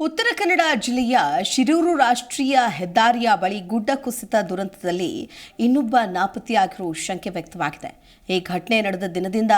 ಉತ್ತರ ಕನ್ನಡ ಜಿಲ್ಲೆಯ ಶಿರೂರು ರಾಷ್ಟ್ರೀಯ ಹೆದ್ದಾರಿಯ ಬಳಿ ಗುಡ್ಡ ಕುಸಿತ ದುರಂತದಲ್ಲಿ ಇನ್ನೊಬ್ಬ ನಾಪತ್ತೆಯಾಗಿರುವ ಶಂಕೆ ವ್ಯಕ್ತವಾಗಿದೆ. ಈ ಘಟನೆ ನಡೆದ ದಿನದಿಂದ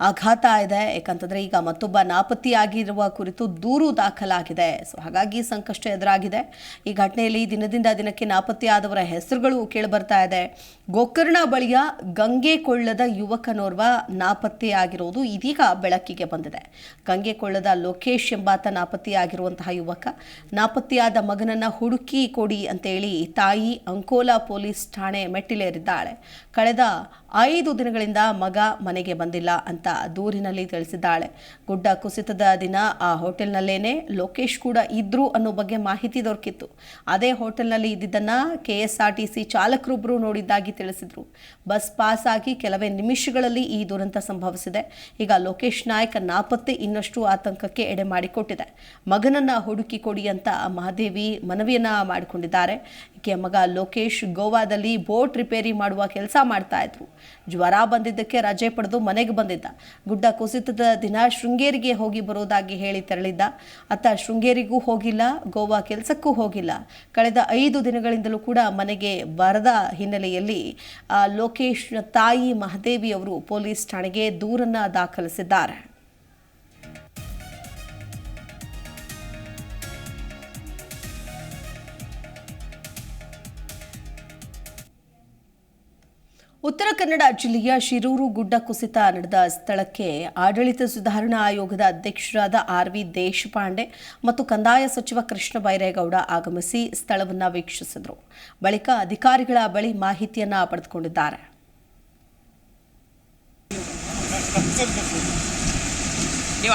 ಆಘಾತ ಇದೆ. ಯಾಕಂತಂದರೆ ಈಗ ಮತ್ತೊಬ್ಬ ನಾಪತ್ತೆಯಾಗಿರುವ ಕುರಿತು ದೂರು ದಾಖಲಾಗಿದೆ. ಸೊ ಹಾಗಾಗಿ ಸಂಕಷ್ಟ ಎದುರಾಗಿದೆ. ಈ ಘಟನೆಯಲ್ಲಿ ದಿನದಿಂದ ದಿನಕ್ಕೆ ನಾಪತ್ತೆಯಾದವರ ಹೆಸರುಗಳು ಕೇಳಿಬರ್ತಾ ಇದೆ. ಗೋಕರ್ಣ ಬಳಿಯ ಗಂಗೆಕೊಳ್ಳದ ಯುವಕನೋರ್ವ ನಾಪತ್ತೆಯಾಗಿರುವುದು ಇದೀಗ ಬೆಳಕಿಗೆ ಬಂದಿದೆ. ಗಂಗೆಕೊಳ್ಳದ ಲೋಕೇಶ್ ಎಂಬಾತ ನಾಪತ್ತೆಯಾಗಿರುವಂತಹ ಯುವಕ ನಾಪತ್ತೆಯಾದ ಮಗನನ್ನ ಹುಡುಕಿ ಕೊಡಿ ಅಂತೇಳಿ ತಾಯಿ ಅಂಕೋಲಾ ಪೊಲೀಸ್ ಠಾಣೆ ಮೆಟ್ಟಿಲೇರಿದ್ದಾಳೆ. ಕಳೆದ ಐದು ದಿನಗಳಿಂದ ಮಗ ಮನೆಗೆ ಬಂದಿಲ್ಲ ಅಂತ ದೂರಿನಲ್ಲಿ ತಿಳಿಸಿದ್ದಾಳೆ. ಗುಡ್ಡ ಕುಸಿತದ ದಿನ ಆ ಹೋಟೆಲ್ನಲ್ಲೇನೆ ಲೋಕೇಶ್ ಕೂಡ ಇದ್ರು ಅನ್ನೋ ಬಗ್ಗೆ ಮಾಹಿತಿ ದೊರಕಿತ್ತು. ಅದೇ ಹೋಟೆಲ್ನಲ್ಲಿ ಇದ್ದಿದ್ದನ್ನ ಸಿ ಚಾಲಕರೊಬ್ಬರು ನೋಡಿದ್ದಾಗಿ ತಿಳಿಸಿದ್ರು. ಬಸ್ ಪಾಸ್ ಆಗಿ ಕೆಲವೇ ನಿಮಿಷಗಳಲ್ಲಿ ಈ ದುರಂತ ಸಂಭವಿಸಿದೆ. ಈಗ ಲೋಕೇಶ್ ನಾಯಕ ನಾಪತ್ತೆ ಇನ್ನಷ್ಟು ಆತಂಕಕ್ಕೆ ಎಡೆ ಮಾಡಿಕೊಟ್ಟಿದೆ. ಮಗನನ್ನ ಹುಡುಕಿ ಕೊಡಿ ಅಂತ ಮಹಾದೇವಿ ಮನವಿಯನ್ನು ಮಾಡಿಕೊಂಡಿದ್ದಾರೆ. ಈಕೆಯ ಮಗ ಲೋಕೇಶ್ ಗೋವಾದಲ್ಲಿ ಬೋಟ್ ರಿಪೇರಿ ಮಾಡುವ ಕೆಲಸ ಮಾಡ್ತಾ ಇದ್ರು. ಜ್ವರ ಬಂದಿದ್ದಕ್ಕೆ ರಜೆ ಪಡೆದು ಮನೆಗೆ ಬಂದಿದ್ದ. ಗುಡ್ಡ ಕುಸಿತದ ದಿನ ಶೃಂಗೇರಿಗೆ ಹೋಗಿ ಬರೋದಾಗಿ ಹೇಳಿ ತೆರಳಿದ್ದ. ಅತ್ತ ಶೃಂಗೇರಿಗೂ ಹೋಗಿಲ್ಲ, ಗೋವಾ ಕೆಲಸಕ್ಕೂ ಹೋಗಿಲ್ಲ. ಕಳೆದ ಐದು ದಿನಗಳಿಂದಲೂ ಕೂಡ ಮನೆಗೆ ಬರದ ಹಿನ್ನೆಲೆಯಲ್ಲಿ ಲೋಕೇಶ್ ತಾಯಿ ಮಹದೇವಿ ಅವರು ಪೊಲೀಸ್ ಠಾಣೆಗೆ ದೂರನ್ನ ದಾಖಲಿಸಿದ್ದಾರೆ. ಉತ್ತರ ಕನ್ನಡ ಜಿಲ್ಲೆಯ ಶಿರೂರು ಗುಡ್ಡ ಕುಸಿತ ನಡೆದ ಸ್ಥಳಕ್ಕೆ ಆಡಳಿತ ಸುಧಾರಣಾ ಆಯೋಗದ ಅಧ್ಯಕ್ಷರಾದ ಆರ್ ವಿ ದೇಶಪಾಂಡೆ ಮತ್ತು ಕಂದಾಯ ಸಚಿವ ಕೃಷ್ಣ ಬೈರೇಗೌಡ ಆಗಮಿಸಿ ಸ್ಥಳವನ್ನು ವೀಕ್ಷಿಸಿದರು. ಬಳಿಕ ಅಧಿಕಾರಿಗಳ ಬಳಿ ಮಾಹಿತಿಯನ್ನ ಪಡೆದುಕೊಂಡಿದ್ದಾರೆ. ನೀವು